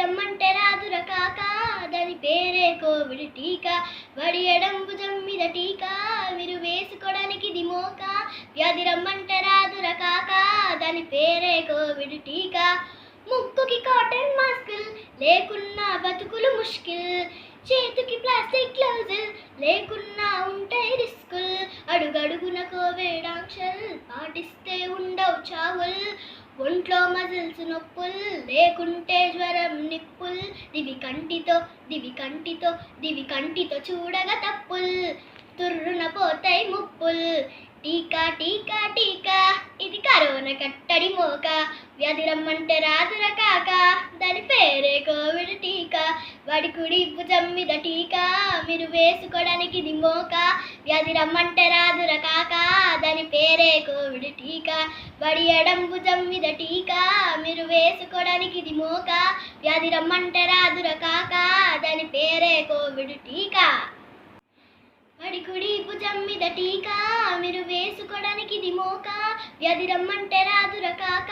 రమ్మంటే రాదుర కాక దాని పేరే కోవిడ్ టీకా. వడి ఎడం భుజం మీద టీకా. మీరు వేసుకోవడానికి ఇది మోక. వ్యాధి రమ్మంటే రాదుర కాక దాని పేరే కోవిడ్ టీకా. ముక్కుకి కాటన్ మాస్కులు లేకున్నా బతుకులు ముష్కిల్. చేతికి ప్లాస్టిక్ గ్లౌజ్ లేకున్నా ఉంటాయి రిస్కుల్ అడుగడుగున కోవిడ్ ఆంక్షలు పాటిస్తే ఉండవు చావుల్. ఒంట్లో మజిల్స్ నొప్పుల్ లేకుంటే జ్వరం నిప్పుల్. దివి కంటితో దివి కంటితో దివి కంటితో చూడగా తప్పుల్. తుర్రున పోతాయి ముప్పుల్. టీకా టీకా టీకా. ఇది కరోనా కట్టడి మోక. వ్యాధి రమ్మంటే రాదుర కాక. దాని పేరే కోవిడ్ టీకా. వాడి కుడి భుజం మీద టీకా మీరు వేసుకోవడానికి ఇది మోక. వ్యాధి రమ్మంటే రాదుర కాక దాని పేరే కోవిడ్ టీకా. వాడి ఎడం భుజం మీద టీకా మీరు వేసుకోవడానికి ఇది మోక. వ్యాధి రమ్మంటే రాదుర కాక దాని పేరే కోవిడ్ టీకా. వాడి కుడి భుజం మీద టీకా మీరు వేసుకోవడానికి ఇది మోక. వ్యాధి రమ్మంటే రాదుర కాక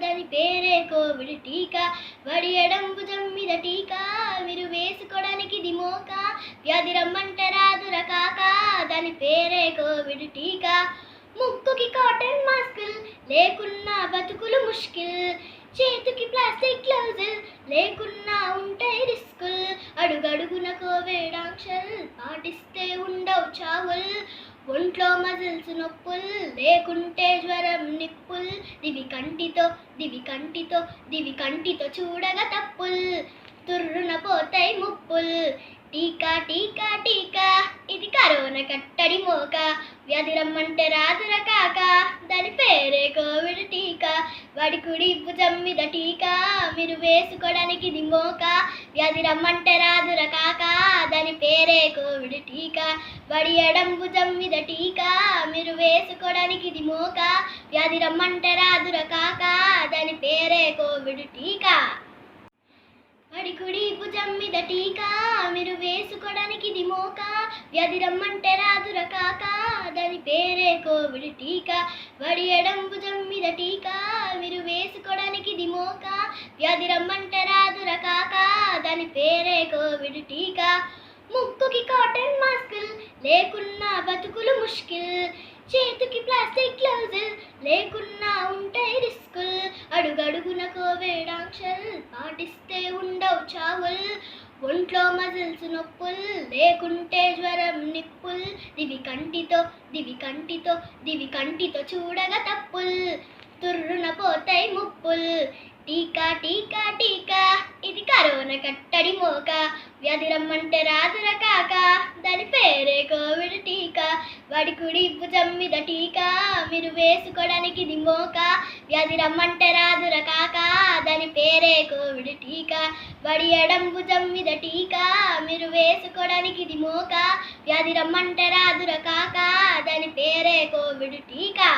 దాని పేరే కోవిడ్ టీకా. వడి ఎడం భుజం మీద టీకా. మీరు వేసుకోవడానికి ఇది మోక. వ్యాధి రమ్మంటే రాదుర కాక దాని పేరే కోవిడ్ టీకా. ముక్కుకి కాటన్ మాస్కులు. లేకున్నా బతుకులు ముష్కిల్. చేతికి ప్లాస్టిక్ గ్లౌజ్ లేకున్నా ఉంటాయి రిస్కుల్ అడుగడుగున కోవిడ్ ఆంక్షలు పాటిస్తే ఉండవు చావుల్. ఒంట్లో మజిల్స్ నొప్పుల్ లేకుంటే జ్వరం నిప్పుల్. దివి కంటితో దివి కంటితో దివి కంటితో చూడగా తప్పుల్. తుర్రున పోతాయి ముప్పుల్. టీకా టీకా టీకా. ఇది కరోనా కట్టడి మోక. వ్యాధి రమ్మంటే రాదుర కాక. దాని పేరే కోవిడ్ టీకా. వాడి కుడి భుజం మీద టీకా. మీరు వేసుకోవడానికి ఇది మోక. వ్యాధి రమ్మంటే రాదుర కాక. పీక టీకా. ఎడం భుజం మీద టీకా. మీరు వేసుకోవడానికి ఇది మోక. వ్యాధి రమ్మంటే రాదుర కాక. దాని పేరే కోవిడ్ టీకా. బడి కుడి భుజం మీద టీకా. మీరు వేసుకోవడానికి ఇది మోక. వ్యాధి రమ్మంటే రాదుర కాక. దాని పేరే కోవిడ్ టీకా. బడి ఎడం భుజం మీద టీకా. మీరు వేసుకోవడానికి ఇది మోక. వ్యాధి రమ్మంటే రాదుర కాక. దాని పేరే కోవిడ్ టీకా. ముక్కుకి కాటన్ మాస్కులు లేకున్నా బతుకులు ముష్కిల్. చేతికి ప్లాస్టిక్ గ్లౌజ్ లేకున్నా ఉంటాయి రిస్కుల్ అడుగడుగున కోవిడ్ పాటిస్తే ఉండవు చావుల్. ఒంట్లో మజిల్స్ నొప్పుల్ లేకుంటే జ్వరం నిప్పుల్. దివి కంటితో దివి కంటితో దివి కంటితో చూడగా తప్పుల్. తుర్రున పోతాయి ముప్పుల్. టీకా టీకా టీకా. కరోన కట్టడి మోక వ్యాధి రమ్మంటే రాదుర కాక దాని పేరే కోవిడ్ టీకా వాడి కుడి భుజం మీద టీకా మీరు వేసుకోవడానికి ఇది మోక వ్యాధి రమ్మంటే రాదుర కాక దాని పేరే కోవిడ్ టీకా వాడి ఎడం భుజం మీద టీకా మీరు వేసుకోవడానికి ఇది మోక వ్యాధి రమ్మంటే రాదుర కాక దాని పేరే కోవిడ్ టీకా.